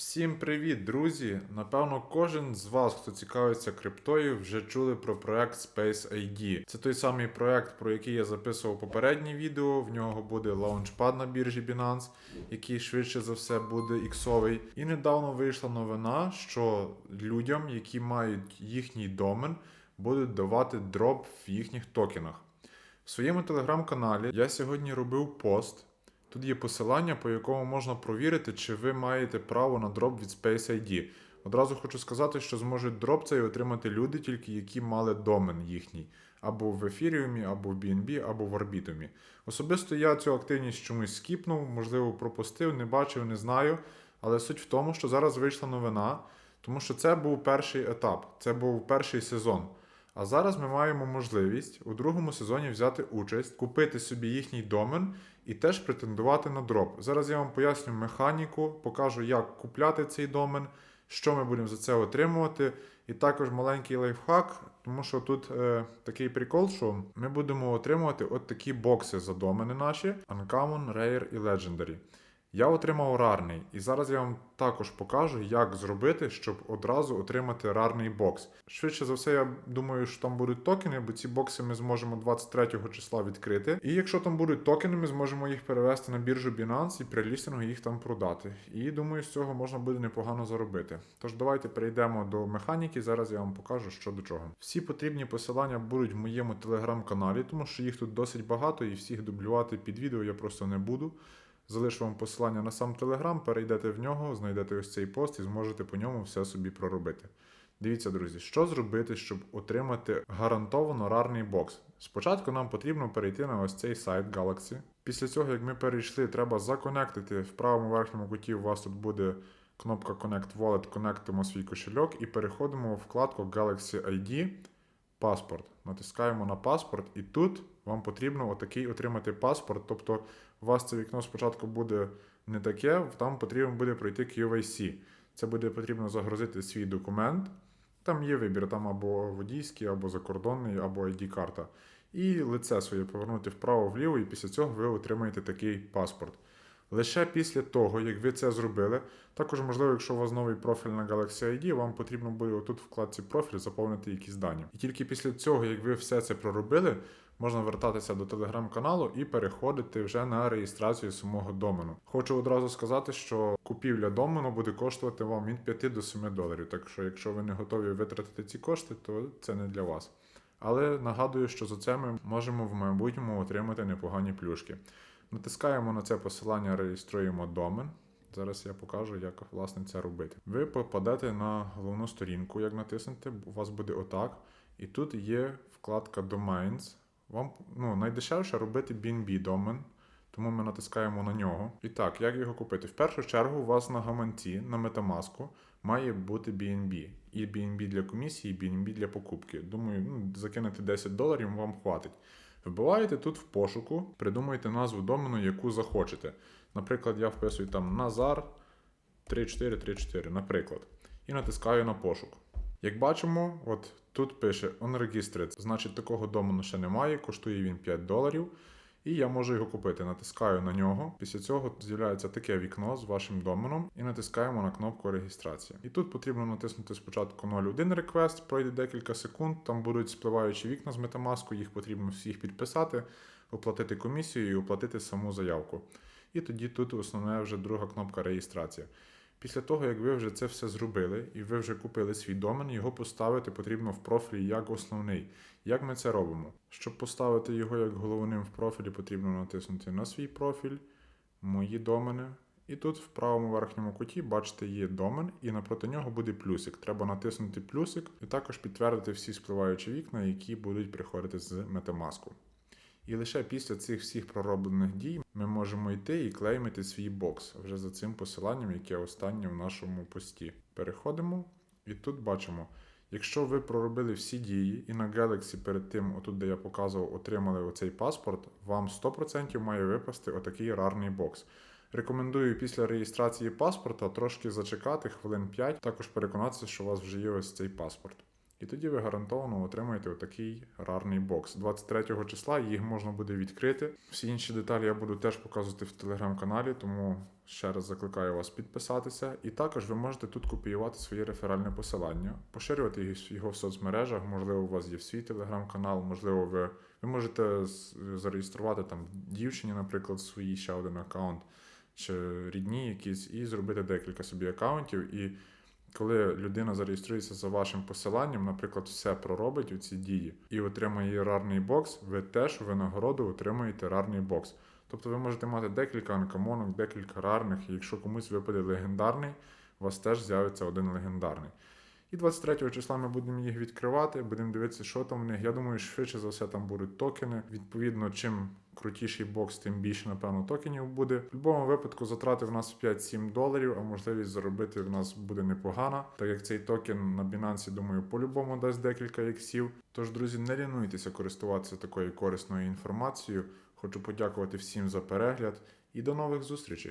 Всім привіт, друзі! Напевно, кожен з вас, хто цікавиться криптою, вже чули про проект Space ID. Це той самий проект, про який я записував попереднє відео. В нього буде лаунчпад на біржі Binance, який швидше за все буде іксовий. І недавно вийшла новина, що людям, які мають їхній домен, будуть давати дроп в їхніх токенах. В своєму телеграм-каналі я сьогодні робив пост. Тут є посилання, по якому можна провірити, чи ви маєте право на дроп від Space ID. Одразу хочу сказати, що зможуть дроп цей отримати люди, тільки які мали домен їхній, або в ефіріумі, або в BNB, або в Арбітумі. Особисто я цю активність чомусь скіпнув, можливо, пропустив, не бачив, не знаю. Але суть в тому, що зараз вийшла новина, тому що це був перший етап, це був перший сезон. А зараз ми маємо можливість у другому сезоні взяти участь, купити собі їхній домен і теж претендувати на дроп. Зараз я вам поясню механіку, покажу, як купляти цей домен, що ми будемо за це отримувати. І також маленький лайфхак, тому що тут е, такий прикол, що ми будемо отримувати от такі бокси за домени наші: Uncommon, Rare і Legendary. Я отримав рарний, і зараз я вам також покажу, як зробити, щоб одразу отримати рарний бокс. Швидше за все, я думаю, що там будуть токени, бо ці бокси ми зможемо 23 числа відкрити. І якщо там будуть токени, ми зможемо їх перевести на біржу Binance і при лістингу їх там продати. І думаю, з цього можна буде непогано заробити. Тож давайте перейдемо до механіки. Зараз я вам покажу, що до чого. Всі потрібні посилання будуть в моєму телеграм-каналі, тому що їх тут досить багато, і всіх дублювати під відео я просто не буду. Залишу вам посилання на сам Телеграм, перейдете в нього, знайдете ось цей пост і зможете по ньому все собі проробити. Дивіться, друзі, що зробити, щоб отримати гарантовано рарний бокс. Спочатку нам потрібно перейти на ось цей сайт Galaxy. Після цього, як ми перейшли, треба законектити в правому верхньому куті. У вас тут буде кнопка Connect Wallet, конектимо свій кошельок і переходимо в вкладку Galaxy ID паспорт. Натискаємо на паспорт, і тут вам потрібно отакий отримати паспорт. Тобто у вас це вікно спочатку буде не таке, там потрібно буде пройти QVC. Це буде потрібно загрузити свій документ. Там є вибір, там або водійський, або закордонний, або ID-карта. І лице своє повернути вправо-вліво, і після цього ви отримаєте такий паспорт. Лише після того, як ви це зробили, також, можливо, якщо у вас новий профіль на Galaxy ID, вам потрібно буде отут в вкладці профіль заповнити якісь дані. І тільки після цього, як ви все це проробили, можна вертатися до телеграм-каналу і переходити вже на реєстрацію самого домену. Хочу одразу сказати, що купівля домену буде коштувати вам від 5 до 7 доларів. Так що, якщо ви не готові витратити ці кошти, то це не для вас. Але нагадую, що за це ми можемо в майбутньому отримати непогані плюшки. Натискаємо на це посилання, реєструємо домен. Зараз я покажу, як власне це робити. Ви попадете на головну сторінку, як натиснете, у вас буде отак. І тут є вкладка Domains. Вам ну, найдешевше робити BNB домен, тому ми натискаємо на нього. І так, як його купити? В першу чергу у вас на гаманці, на Metamask має бути BNB. І BNB для комісії, і BNB для покупки. Думаю, ну, закинути 10 доларів вам хватить. Вбиваєте тут в пошуку, придумуєте назву домену, яку захочете. Наприклад, я вписую там Назар 3434, наприклад, і натискаю на пошук. Як бачимо, от тут пише Unregistered, значить такого домену ще немає, коштує він 5 доларів. І я можу його купити. Натискаю на нього. Після цього з'являється таке вікно з вашим доменом і натискаємо на кнопку реєстрація. І тут потрібно натиснути спочатку 01 request, пройде декілька секунд. Там будуть спливаючі вікна з метамаску, їх потрібно всіх підписати, оплатити комісію і оплатити саму заявку. І тоді тут основна вже друга кнопка реєстрація. Після того, як ви вже це все зробили і ви вже купили свій домен, його поставити потрібно в профілі як основний. Як ми це робимо? Щоб поставити його як головним в профілі, потрібно натиснути на свій профіль, мої домени. І тут в правому верхньому куті, бачите, є домен, і напроти нього буде плюсик. Треба натиснути плюсик і також підтвердити всі спливаючі вікна, які будуть приходити з Metamask. І лише після цих всіх пророблених дій ми можемо йти і клеймити свій бокс вже за цим посиланням, яке останнє в нашому пості. Переходимо, і тут бачимо. Якщо ви проробили всі дії і на Galaxy перед тим, отут, де я показував, отримали оцей паспорт, вам 100% має випасти отакий рарний бокс. Рекомендую після реєстрації паспорта трошки зачекати хвилин 5, також переконатися, що у вас вже є ось цей паспорт. І тоді ви гарантовано отримаєте отакий рарний бокс. 23 числа їх можна буде відкрити. Всі інші деталі я буду теж показувати в телеграм-каналі, тому ще раз закликаю вас підписатися. І також ви можете тут копіювати своє реферальне посилання, поширювати його в соцмережах. Можливо, у вас є свій телеграм-канал, можливо, ви, ви можете зареєструвати там дівчині, наприклад, свій ще один аккаунт, чи рідні якісь, і зробити декілька собі аккаунтів. І коли людина зареєструється за вашим посиланням, наприклад, все проробить у ці дії і отримає рарний бокс, ви теж у винагороду отримуєте рарний бокс. Тобто ви можете мати декілька анкамонок, декілька рарних, і якщо комусь випаде легендарний, у вас теж з'явиться один легендарний. І 23 числа ми будемо їх відкривати, будемо дивитися, що там в них. Я думаю, швидше за все там будуть токени. Відповідно, чим крутіший бокс, тим більше, напевно, токенів буде. В будь-якому випадку затрати в нас 5-7 доларів, а можливість заробити в нас буде непогана, так як цей токен на Binance, думаю, по-любому дасть декілька іксів. Тож, друзі, не лінуйтеся користуватися такою корисною інформацією. Хочу подякувати всім за перегляд і до нових зустрічей.